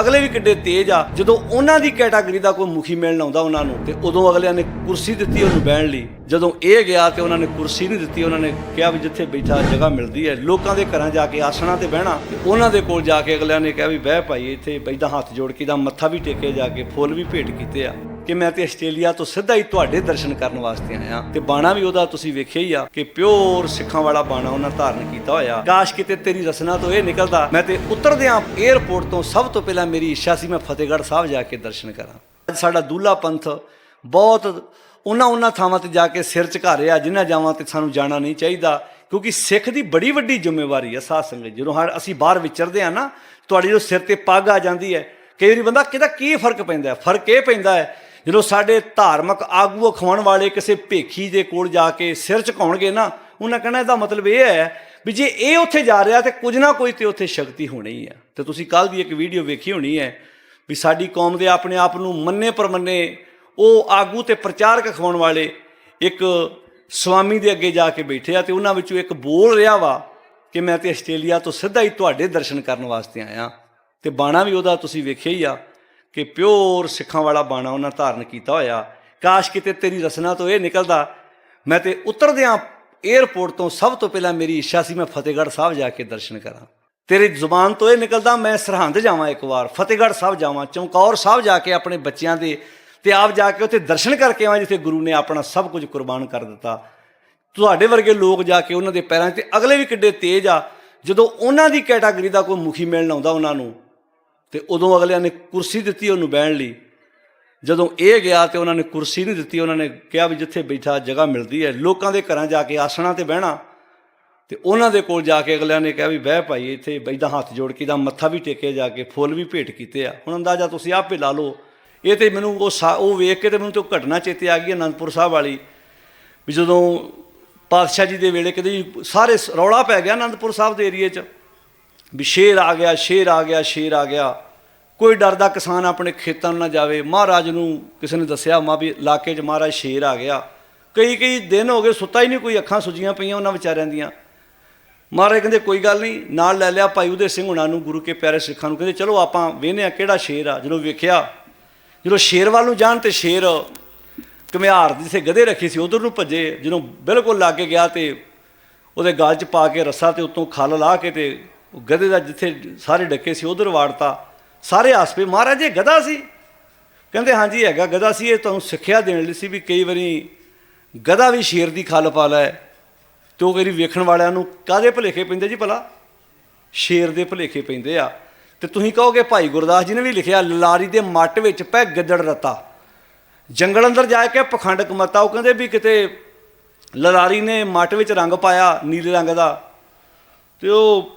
ਅਗਲੇ ਵੀ ਕਿੱਡੇ ਤੇਜ਼ ਆ, ਜਦੋਂ ਉਹਨਾਂ ਦੀ ਕੈਟਾਗਰੀ ਦਾ ਕੋਈ ਮੁਖੀ ਮਿਲਣ ਆਉਂਦਾ ਉਹਨਾਂ ਨੂੰ, ਤੇ ਉਦੋਂ ਅਗਲਿਆਂ ਨੇ ਕੁਰਸੀ ਦਿੱਤੀ ਉਹਨੂੰ ਬਹਿਣ ਲਈ। ਜਦੋਂ ਇਹ ਗਿਆ ਤੇ ਉਹਨਾਂ ਨੇ ਕੁਰਸੀ ਨਹੀਂ ਦਿੱਤੀ, ਉਹਨਾਂ ਨੇ ਕਿਹਾ ਵੀ ਜਿੱਥੇ ਬੈਠਾ ਜਗ੍ਹਾ ਮਿਲਦੀ ਹੈ। ਲੋਕਾਂ ਦੇ ਘਰਾਂ ਜਾ ਕੇ ਆਸਣਾ ਤੇ ਬਹਿਣਾ, ਤੇ ਉਹਨਾਂ ਦੇ ਕੋਲ ਜਾ ਕੇ ਅਗਲਿਆਂ ਨੇ ਕਿਹਾ ਵੀ ਬਹਿ ਭਾਈ, ਇੱਥੇ ਬੈਠਾ ਹੱਥ ਜੋੜ ਕੇ ਦਾ ਮੱਥਾ ਵੀ ਟੇਕੇ ਜਾ ਕੇ, ਫੁੱਲ ਵੀ ਭੇਟ ਕੀਤੇ ਆ। ਕਿ ਮੈਂ ਤੇ ਆਸਟ੍ਰੇਲੀਆ ਤੋਂ ਸਿੱਧਾ ਹੀ ਤੁਹਾਡੇ ਦਰਸ਼ਨ ਕਰਨ ਵਾਸਤੇ ਆਇਆ। ਤੇ ਬਾਣਾ ਵੀ ਉਹਦਾ ਤੁਸੀਂ ਵੇਖਿਆ ਹੀ ਆ ਕਿ ਪਿਓਰ ਸਿੱਖਾਂ ਵਾਲਾ ਬਾਣਾ ਉਹਨਾਂ ਧਾਰਨ ਕੀਤਾ ਹੋਇਆ। ਕਾਸ਼ ਕਿਤੇ ਤੇਰੀ ਰਸਨਾ ਤੋਂ ਇਹ ਨਿਕਲਦਾ, ਮੈਂ ਤੇ ਉਤਰਦਿਆਂ 에ਅਰਪੋਰਟ ਤੋਂ ਸਭ ਤੋਂ ਪਹਿਲਾਂ ਮੇਰੀ ਇੱਛਾ ਸੀ ਮੈਂ ਫਤਿਹਗੜ੍ਹ ਸਾਹਿਬ ਜਾ ਕੇ ਦਰਸ਼ਨ ਕਰਾਂ। ਅੱਜ ਸਾਡਾ ਦੂਲਾ ਪੰਥ ਬਹੁਤ ਉਹਨਾਂ ਉਹਨਾਂ ਥਾਵਾਂ ਤੇ ਜਾ ਕੇ ਸਿਰ ਝੁਕਾਰਿਆ ਜਿਨ੍ਹਾਂ ਜਾਵਾਂ ਤੇ ਸਾਨੂੰ ਜਾਣਾ ਨਹੀਂ ਚਾਹੀਦਾ, ਕਿਉਂਕਿ ਸਿੱਖ ਦੀ ਬੜੀ ਵੱਡੀ ਜ਼ਿੰਮੇਵਾਰੀ ਹੈ ਸਾਧ ਸੰਗਤ ਜਦੋਂ ਹਰ ਅਸੀਂ ਬਾਹਰ ਵਿਚਰਦੇ ਆ ਨਾ, ਤੁਹਾਡੀ ਜੋ ਸਿਰ ਤੇ ਪੱਗ ਆ ਜਾਂਦੀ ਹੈ ਕਈ ਵਾਰੀ ਬੰਦਾ ਕਿਹਦਾ ਕੀ ਫ਼ਰਕ ਪੈਂਦਾ ਫ਼ਰਕ ਇਹ ਪੈਂਦਾ ਹੈ, ਜਦੋਂ ਸਾਡੇ ਧਾਰਮਿਕ ਆਗੂ ਅਖਵਾਉਣ ਵਾਲੇ ਕਿਸੇ ਭੇਖੀ ਦੇ ਕੋਲ ਜਾ ਕੇ ਸਿਰ ਝੁਕਾਉਣਗੇ ਨਾ, ਉਹਨਾਂ ਕਹਿਣਾ ਇਹਦਾ ਮਤਲਬ ਇਹ ਹੈ ਵੀ ਜੇ ਇਹ ਉੱਥੇ ਜਾ ਰਿਹਾ ਤੇ ਕੁਝ ਨਾ ਕੋਈ ਤੇ ਉੱਥੇ ਸ਼ਕਤੀ ਹੋਣੀ ਹੀ। ਹੈ ਤੇ ਤੁਸੀਂ ਕੱਲ ਦੀ ਇੱਕ ਵੀਡੀਓ ਵੇਖੀ ਹੋਣੀ ਹੈ ਵੀ ਸਾਡੀ ਕੌਮ ਦੇ ਆਪਣੇ ਆਪ ਨੂੰ ਮੰਨੇ ਪਰਮੰਨੇ ਉਹ ਆਗੂ ਤੇ ਪ੍ਰਚਾਰਕ ਖਵਾਉਣ ਵਾਲੇ ਇੱਕ ਸਵਾਮੀ ਦੇ ਅੱਗੇ ਜਾ ਕੇ ਬੈਠੇ ਆ ਤੇ ਉਹਨਾਂ ਵਿੱਚੋਂ ਇੱਕ ਬੋਲ ਰਿਹਾ ਵਾ ਕਿ ਮੈਂ ਤੇ ਆਸਟ੍ਰੇਲੀਆ ਤੋਂ ਸਿੱਧਾ ਹੀ ਤੁਹਾਡੇ ਦਰਸ਼ਨ ਕਰਨ ਵਾਸਤੇ ਆਇਆ। ਤੇ ਬਾਣਾ ਵੀ ਉਹਦਾ ਤੁਸੀਂ ਵੇਖਿਆ ਹੀ ਆ ਕਿ ਪਿਓਰ ਸਿੱਖਾਂ ਵਾਲਾ ਬਾਣਾ ਉਹਨਾਂ ਧਾਰਨ ਕੀਤਾ ਹੋਇਆ। ਕਾਸ਼ ਕਿਤੇ ਤੇਰੀ ਰਸਨਾ ਤੋਂ ਇਹ ਨਿਕਲਦਾ, ਮੈਂ ਤੇ ਉਤਰਦਿਆਂ 에ਅਰਪੋਰਟ ਤੋਂ ਸਭ ਤੋਂ ਪਹਿਲਾਂ ਮੇਰੀ ਇੱਛਾ ਸੀ ਮੈਂ ਫਤਿਹਗੜ੍ਹ ਸਾਹਿਬ ਜਾ ਕੇ ਦਰਸ਼ਨ ਕਰਾਂ। ਤੇਰੀ ਜ਼ੁਬਾਨ ਤੋਂ ਇਹ ਨਿਕਲਦਾ, ਮੈਂ ਸਰਹੰਦ ਜਾਵਾਂ ਇੱਕ ਵਾਰ, ਫਤਿਹਗੜ੍ਹ ਸਾਹਿਬ ਜਾਵਾਂ, ਚਮਕੌਰ ਸਾਹਿਬ ਜਾ ਕੇ ਆਪਣੇ ਬੱਚਿਆਂ ਦੇ ਤੇ ਆਪ ਜਾ ਕੇ ਉੱਥੇ ਦਰਸ਼ਨ ਕਰਕੇ ਆਵਾਂ, ਜਿੱਥੇ ਗੁਰੂ ਨੇ ਆਪਣਾ ਸਭ ਕੁਝ ਕੁਰਬਾਨ ਕਰ ਦਿੱਤਾ। ਤੁਹਾਡੇ ਵਰਗੇ ਲੋਕ ਜਾ ਕੇ ਉਹਨਾਂ ਦੇ ਪੈਰਾਂ 'ਤੇ ਅਗਲੇ ਵੀ ਕਿੱਡੇ ਤੇਜ਼ ਆ, ਜਦੋਂ ਉਹਨਾਂ ਦੀ ਕੈਟਾਗਰੀ ਦਾ ਕੋਈ ਮੁਖੀ ਮਿਲਣ ਆਉਂਦਾ ਉਹਨਾਂ ਨੂੰ ਤੇ ਉਦੋਂ ਅਗਲਿਆਂ ਨੇ ਕੁਰਸੀ ਦਿੱਤੀ ਉਹਨੂੰ ਬਹਿਣ ਲਈ। ਜਦੋਂ ਇਹ ਗਿਆ ਤੇ ਉਹਨਾਂ ਨੇ ਕੁਰਸੀ ਨਹੀਂ ਦਿੱਤੀ, ਉਹਨਾਂ ਨੇ ਕਿਹਾ ਵੀ ਜਿੱਥੇ ਬੈਠਾ ਜਗ੍ਹਾ ਮਿਲਦੀ ਹੈ। ਲੋਕਾਂ ਦੇ ਘਰਾਂ ਜਾ ਕੇ ਆਸਣਾ ਤੇ ਬਹਿਣਾ ਤੇ ਉਹਨਾਂ ਦੇ ਕੋਲ ਜਾ ਕੇ ਅਗਲਿਆਂ ਨੇ ਕਿਹਾ ਵੀ ਬਹਿ ਭਾਈ, ਇੱਥੇ ਬੈਠਾ ਹੱਥ ਜੋੜ ਕੇ ਦਾ ਮੱਥਾ ਵੀ ਟੇਕੇ ਜਾ ਕੇ, ਫੁੱਲ ਵੀ ਭੇਟ ਕੀਤੇ ਆ। ਹੁਣ ਅੰਦਾਜ਼ਾ ਤੁਸੀਂ ਆਪੇ ਲਾ ਲਓ। ਇਹ ਤੇ ਮੈਨੂੰ ਉਹ ਸਾ- ਉਹ ਵੇਖ ਕੇ ਤੇ ਮੈਨੂੰ ਤੇ ਉਹ ਘਟਨਾ ਚੇਤੇ ਆ ਗਈ, ਅਨੰਦਪੁਰ ਸਾਹਿਬ ਵਾਲੀ। ਵੀ ਜਦੋਂ ਪਾਤਸ਼ਾਹ ਜੀ ਦੇ ਵੇਲੇ ਕਿਤੇ ਜੀ ਸਾਰੇ ਰੌਲਾ ਪੈ ਗਿਆ ਅਨੰਦਪੁਰ ਸਾਹਿਬ ਦੇ ਏਰੀਏ 'ਚ। ਵੀ ਸ਼ੇਰ ਆ ਗਿਆ, ਸ਼ੇਰ ਆ ਗਿਆ, ਸ਼ੇਰ ਆ ਗਿਆ। ਕੋਈ ਡਰਦਾ ਕਿਸਾਨ ਆਪਣੇ ਖੇਤਾਂ ਨੂੰ ਨਾ ਜਾਵੇ। ਮਹਾਰਾਜ ਨੂੰ ਕਿਸੇ ਨੇ ਦੱਸਿਆ, ਮਾ ਵੀ ਇਲਾਕੇ 'ਚ ਮਹਾਰਾਜ ਸ਼ੇਰ ਆ ਗਿਆ। ਕਈ ਕਈ ਦਿਨ ਹੋ ਗਏ ਸੁੱਤਾ ਹੀ ਨਹੀਂ, ਕੋਈ ਅੱਖਾਂ ਸੁਜੀਆਂ ਪਈਆਂ ਉਹਨਾਂ ਵਿਚਾਰਿਆਂ ਦੀਆਂ। ਮਹਾਰਾਜ ਕਹਿੰਦੇ, ਕੋਈ ਗੱਲ ਨਹੀਂ, ਨਾਲ ਲੈ ਲਿਆ ਭਾਈ ਉਹਦੇ ਸਿੰਘ ਹੁਣਾਂ ਨੂੰ, ਗੁਰੂ ਕੇ ਪਿਆਰੇ ਸਿੱਖਾਂ ਨੂੰ। ਕਹਿੰਦੇ, ਚਲੋ ਆਪਾਂ ਵੇਖਨੇ ਆ, ਕਿਹੜਾ ਸ਼ੇਰ ਆ? ਜਦੋਂ ਵੇਖਿਆ, ਜਦੋਂ ਸ਼ੇਰ ਵੱਲ ਨੂੰ ਜਾਣ ਤੇ ਸ਼ੇਰ ਘੁਮਿਆਰ ਜਿੱਥੇ ਗਧੇ ਰੱਖੀ ਸੀ, ਉਧਰ ਨੂੰ ਭੱਜੇ। ਜਦੋਂ ਬਿਲਕੁਲ ਲਾਗੇ ਗਿਆ ਤੇ ਉਹਦੇ ਗਾਲ 'ਚ ਪਾ ਕੇ ਰੱਸਾ ਤੇ ਉੱਤੋਂ ਖਲ ਲਾ ਕੇ ਤੇ ਉਹ ਗਧੇ ਦਾ ਜਿੱਥੇ ਸਾਰੇ ਡੱਕੇ ਸੀ, ਉਧਰ ਵਾੜਤਾ। ਸਾਰੇ ਆਸਪੇ, ਮਹਾਰਾਜ ਇਹ ਗਧਾ ਸੀ। ਕਹਿੰਦੇ, ਹਾਂਜੀ, ਹੈਗਾ ਗਧਾ ਸੀ। ਇਹ ਤੁਹਾਨੂੰ ਸਿੱਖਿਆ ਦੇਣ ਲਈ ਸੀ ਵੀ ਕਈ ਵਾਰੀ ਗਧਾ ਵੀ ਸ਼ੇਰ ਦੀ ਖਲ ਪਾ ਲੈ। ਤੇ ਉਹ ਕਈ ਵੇਖਣ ਵਾਲਿਆਂ ਨੂੰ ਕਾਦੇ ਭੁਲੇਖੇ ਪੈਂਦੇ ਜੀ ਭਲਾ? ਸ਼ੇਰ ਦੇ ਭੁਲੇਖੇ ਪੈਂਦੇ ਆ। ਤੇ ਤੁਸੀਂ ਕਹੋਗੇ, ਭਾਈ ਗੁਰਦਾਸ ਜੀ ਨੇ ਵੀ ਲਿਖਿਆ, ਲਾਰੀ ਦੇ ਮੱਟ ਵਿੱਚ ਪੈ ਗਿੱਦੜ ਰਤਾ। ਜੰਗਲ ਅੰਦਰ ਜਾ ਕੇ ਪਖੰਡ ਕਮਤਾ। ਉਹ ਕਹਿੰਦੇ ਵੀ ਕਿਤੇ ਲਲਾਰੀ ਨੇ ਮੱਟ ਵਿੱਚ ਰੰਗ ਪਾਇਆ, ਨੀਲੇ ਰੰਗ ਦਾ। ਤੇ ਉਹ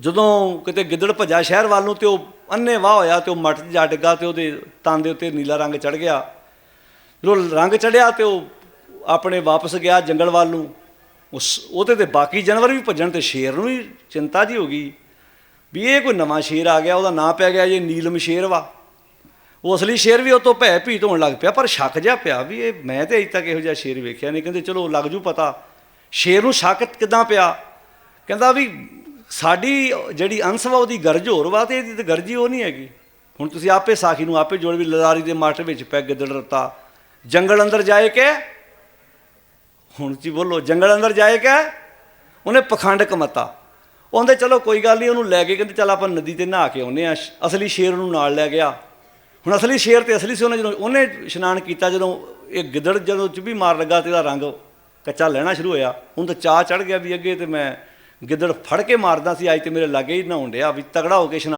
ਜਦੋਂ ਕਿਤੇ ਗਿੱਦੜ ਭੱਜਾ ਸ਼ਹਿਰ ਵੱਲ ਨੂੰ ਤੇ ਉਹ ਅੰਨੇ ਵਾਹ ਹੋਇਆ ਤੇ ਉਹ ਮੱਟ 'ਚ ਜਾ ਡਿੱਗਾ ਤੇ ਉਹਦੇ ਤਨ ਦੇ ਉੱਤੇ ਨੀਲਾ ਰੰਗ ਚੜ ਗਿਆ। ਜਦੋਂ ਰੰਗ ਚੜਿਆ ਤੇ ਉਹ ਆਪਣੇ ਵਾਪਸ ਗਿਆ ਜੰਗਲ ਵੱਲ ਨੂੰ। ਉਸ ਉਹਦੇ ਤੇ ਬਾਕੀ ਜਾਨਵਰ ਵੀ ਭੱਜਣ ਤੇ ਸ਼ੇਰ ਨੂੰ ਵੀ ਚਿੰਤਾ ਜੀ ਹੋ ਗਈ ਵੀ ਇਹ ਕੋਈ ਨਵਾਂ ਸ਼ੇਰ ਆ ਗਿਆ, ਉਹਦਾ ਨਾਂ ਪੈ ਗਿਆ ਜੇ ਨੀਲਮ ਸ਼ੇਰ ਵਾ। ਉਹ ਅਸਲੀ ਸ਼ੇਰ ਵੀ ਉਹ ਤੋਂ ਭੈ ਭੀਤ ਹੋਣ ਲੱਗ ਪਿਆ, ਪਰ ਸ਼ੱਕ ਜਿਹਾ ਪਿਆ ਵੀ ਇਹ ਮੈਂ ਤੇ ਅਜੇ ਤੱਕ ਇਹੋ ਜਿਹਾ ਸ਼ੇਰ ਵੇਖਿਆ ਨਹੀਂ। ਕਹਿੰਦੇ ਚਲੋ ਲੱਗ ਜੂ ਪਤਾ। ਸ਼ੇਰ ਨੂੰ ਸ਼ੱਕ ਕਿਦਾਂ ਪਿਆ? ਕਹਿੰਦਾ ਵੀ ਸਾਡੀ ਜਿਹੜੀ ਅੰਸ਼ ਵਾ, ਉਹਦੀ ਗਰਜ ਹੋਰ ਵਾ ਤੇ ਇਹਦੀ ਤੇ ਗਰਜ ਹੀ ਉਹ ਨਹੀਂ ਹੈਗੀ। ਹੁਣ ਤੁਸੀਂ ਆਪੇ ਸਾਖੀ ਨੂੰ ਆਪੇ ਜੋੜ ਵੀ ਲਦਾਰੀ ਦੇ ਮਾਟਰ ਵਿੱਚ ਪੈ ਗਿੱਦੜ ਰਤਾ। ਜੰਗਲ ਅੰਦਰ ਜਾਏ ਕਿ? ਹੁਣ ਜੀ ਬੋਲੋ, ਜੰਗਲ ਅੰਦਰ ਜਾਏ ਕਿ? ਉਹਨੇ ਪਖੰਡ ਕਮਤਾ। ਉਹਦੇ ਚਲੋ ਕੋਈ ਗੱਲ ਨਹੀਂ, ਉਹਨੂੰ ਲੈ ਕੇ ਕਹਿੰਦੇ, ਚੱਲ ਆਪਾਂ ਨਦੀ ਤੇ ਨਹਾ ਕੇ ਆਉਨੇ ਆ ਅਸਲੀ ਸ਼ੇਰ ਨੂੰ ਨਾਲ ਲੈ ਗਿਆ। ਹੁਣ ਅਸਲੀ ਸ਼ੇਰ ਤੇ ਅਸਲੀ ਸੀ, ਉਹਨੇ ਜਦੋਂ ਉਹਨੇ ਇਸ਼ਨਾਨ ਕੀਤਾ, ਜਦੋਂ ਇਹ ਗਿੱਦੜ ਜਦੋਂ ਚੁੱਭੀ ਮਾਰ ਲੱਗਾ ਤੇ ਇਹਦਾ ਰੰਗ ਕੱਚਾ ਲੈਣਾ ਸ਼ੁਰੂ ਹੋਇਆ। ਹੁਣ ਤਾਂ ਚਾਹ ਚੜ ਗਿਆ ਵੀ ਅੱਗੇ ਤੇ ਮੈਂ ਗਿੱਦੜ ਫੜ ਕੇ ਮਾਰਦਾ ਸੀ ਅੱਜ ਤੇ ਮੇਰੇ ਲਾਗੇ ਹੀ ਨਹਾਉਣ ਡਿਆ ਵੀ ਤਗੜਾ ਹੋ ਕੇ ਇਸ਼ਨਾਨ